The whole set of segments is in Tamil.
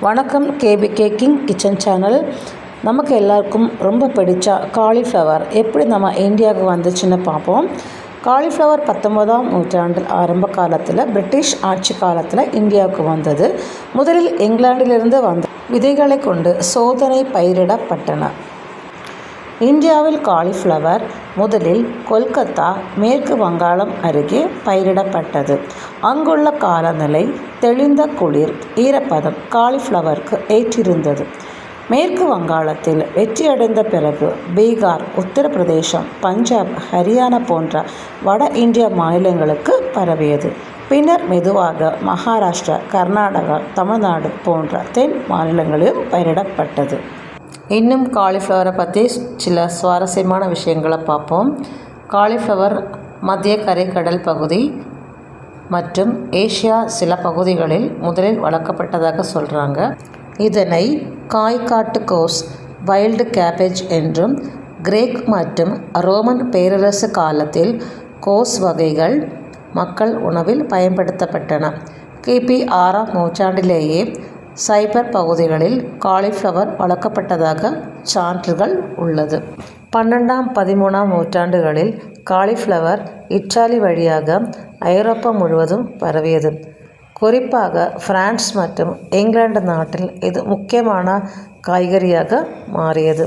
வணக்கம் கேபி கேக்கிங் கிச்சன் சேனல். நமக்கு எல்லாருக்கும் ரொம்ப பிடிச்ச காலிஃப்ளவர் எப்படி நம்ம இந்தியாவுக்கு வந்துச்சுன்னு பார்ப்போம். காலிஃப்ளவர் பத்தொன்பதாம் நூற்றாண்டில் ஆரம்ப காலத்தில் பிரிட்டிஷ் ஆட்சி காலத்தில் இந்தியாவுக்கு வந்தது. முதலில் இங்கிலாந்திலிருந்து வந்த விதைகளை கொண்டு சோதனை பயிரிடப்பட்டன. இந்தியாவில் காலிஃப்ளவர் முதலில் கொல்கத்தா மேற்கு வங்காளம் அருகே பயிரிடப்பட்டது. அங்குள்ள காலநிலை தெளிந்த குளிர் ஈரப்பதம் காலிஃப்ளவருக்கு ஏற்றிருந்தது. மேற்கு வங்காளத்தில் வெற்றியடைந்த பிறகு பீகார் உத்தரப்பிரதேசம் பஞ்சாப் ஹரியானா போன்ற வட இந்திய மாநிலங்களுக்கு பரவியது. பின்னர் மெதுவாக மகாராஷ்டிரா கர்நாடகா தமிழ்நாடு போன்ற தென் மாநிலங்களிலும் பயிரிடப்பட்டது. இன்னும் காலிஃப்ளவரை பற்றி சில சுவாரஸ்யமான விஷயங்களை பார்ப்போம். காலிஃப்ளவர் மத்திய கரைக்கடல் பகுதி மற்றும் ஏஷியா சில பகுதிகளில் முதலில் வளர்க்கப்பட்டதாக சொல்கிறாங்க இதனை காய்காட்டு கோஸ் வைல்டு கேபேஜ் என்றும் கிரேக் மற்றும் ரோமன் பேரரசு காலத்தில் கோஸ் வகைகள் மக்கள் உணவில் பயன்படுத்தப்பட்டன. கிபி ஆறாம் நூற்றாண்டிலேயே சைபர் பகுதிகளில் காலிஃப்ளவர் வளர்க்கப்பட்டதாக சான்றுகள் உள்ளது. பன்னெண்டாம் பதிமூணாம் நூற்றாண்டுகளில் காலிஃப்ளவர் இத்தாலி வழியாக ஐரோப்பா முழுவதும் பரவியது. குறிப்பாக பிரான்ஸ் மற்றும் இங்கிலாந்து நாட்டில் இது முக்கியமான காய்கறியாக மாறியது.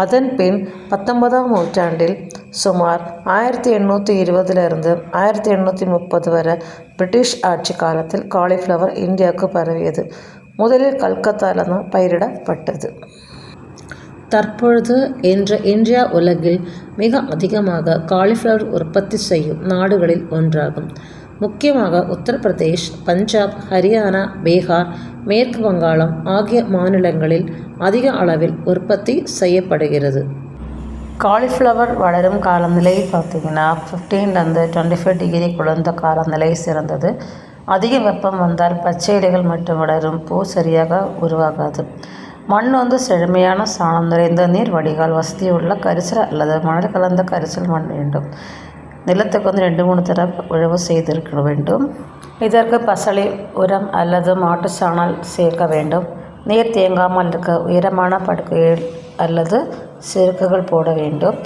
அதன் பின் பத்தொன்பதாம் நூற்றாண்டில் சுமார் ஆயிரத்தி எண்ணூற்றி இருபதிலிருந்து ஆயிரத்தி எண்ணூற்றி முப்பது வரை பிரிட்டிஷ் ஆட்சி காலத்தில் காலிஃப்ளவர் இந்தியாவுக்கு பரவியது. முதலில் கல்கத்தாவில் தான் பயிரிடப்பட்டது. தற்பொழுது இன்று இந்தியா உலகில் மிக அதிகமாக காலிஃப்ளவர் உற்பத்தி செய்யும் நாடுகளில் ஒன்றாகும். முக்கியமாக உத்தரப்பிரதேஷ் பஞ்சாப் ஹரியானா பீகார் மேற்கு வங்காளம் ஆகிய மாநிலங்களில் அதிக அளவில் உற்பத்தி செய்யப்படுகிறது. காலிஃப்ளவர் வளரும் காலநிலை பார்த்திங்கன்னா ஃபிஃப்டீன்லேருந்து டுவெண்ட்டி ஃபைவ் டிகிரி குளிர்ந்த காலநிலை சிறந்தது. அதிக வெப்பம் வந்தால் பச்சை இலைகள் மட்டும் வளரும் பூ சரியாக உருவாகாது. மண் வந்து செழுமையான சாணம் நிறைந்த நீர் வடிகால் வசதியுள்ள கரிசல் அல்லது மணல் கலந்த கரிசல் மண் வேண்டும். நிலத்துக்கு வந்து ரெண்டு மூணு தடவை உழவு செய்திருக்க வேண்டும். இதற்கு பசளி உரம் அல்லது மாட்டு சாணல் சேர்க்க வேண்டும். நீர் தேங்காமல் இருக்க உயரமான படுக்கைகள் அல்லது செருக்குகள் போட வேண்டும்.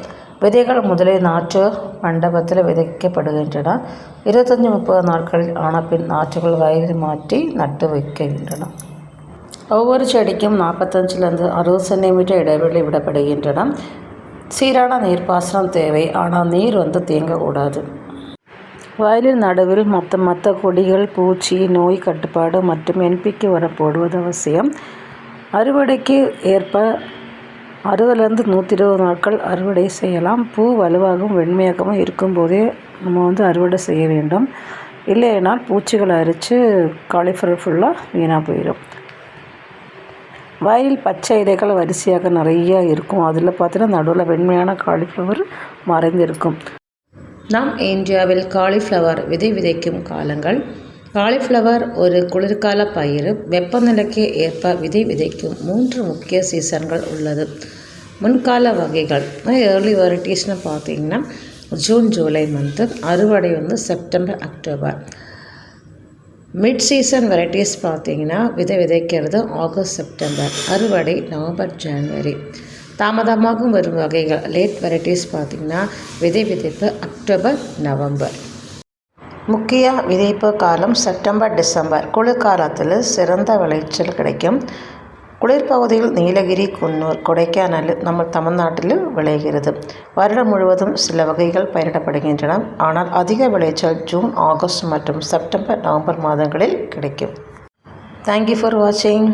விதைகள் முதலில் நாற்று மண்டபத்தில் விதைக்கப்படுகின்றன. இருபத்தஞ்சி முப்பது நாட்களில் ஆன பின் நாற்றுகள் வயலில் மாற்றி நட்டு வைக்கின்றன. ஒவ்வொரு செடிக்கும் நாற்பத்தஞ்சிலிருந்து அறுபது சென்டிமீட்டர் இடைவெளி விடப்படுகின்றன. சீரான நீர்ப்பாசனம் தேவை ஆனால் நீர் வந்து தேங்கக்கூடாது. வயலின் நடுவில் மற்ற மற்ற கொடிகள் பூச்சி நோய் கட்டுப்பாடு மற்றும் என்பிக்கு வர போடுவது அவசியம். அறுவடைக்கு ஏற்ப அறுபதுலேருந்து நூற்றி இருபது நாட்கள் அறுவடை செய்யலாம். பூ வலுவாகவும் வெண்மையாகவும் இருக்கும்போதே நம்ம வந்து அறுவடை செய்ய வேண்டும். இல்லைனால் பூச்சிகளை அரித்து காலிஃப்ளவர் ஃபுல்லாக வீணாக போயிடும். வயலில் பச்சை இலைகள் வரிசையாக நிறைய இருக்கும். அதில் பார்த்தீங்கன்னா நடுவில் வெண்மையான காலிஃப்ளவர் மறைந்திருக்கும். நம் இந்தியாவில் காலிஃப்ளவர் விதை விதைக்கும் காலங்கள். காலிஃப்ளவர் ஒரு குளிர்கால பயிர் வெப்பநிலைக்கு ஏற்ப விதை விதைக்கும் மூன்று முக்கிய சீசன்கள் உள்ளது. முன்கால வகைகள். ஏர்லி வெரைட்டிஸ்னு பார்த்தீங்கன்னா ஜூன் ஜூலை மந்த்து அறுவடை வந்து September October mid season varieties பார்த்தீங்கன்னா விதை விதைக்கிறது ஆகஸ்ட் செப்டம்பர் அறுவடை நவம்பர் ஜனவரி தாமதமாகும் வரும் வகைகள். லேட் வெரைட்டிஸ் பார்த்திங்கன்னா விதை விதைப்பு அக்டோபர் நவம்பர் முக்கிய விதைப்பு காலம் செப்டம்பர் டிசம்பர் குளிர்காலத்தில் சிறந்த விளைச்சல் கிடைக்கும். குளிர்பகுதியில் நீலகிரி குன்னூர் கொடைக்கானல் நம்ம தமிழ்நாட்டில் விளைகிறது. வருடம் முழுவதும் சில வகைகள் பயிரிடப்படுகின்றன. ஆனால் அதிக விளைச்சல் ஜூன் ஆகஸ்ட் மற்றும் செப்டம்பர் நவம்பர் மாதங்களில் கிடைக்கும். தேங்க்யூ ஃபார் வாட்சிங்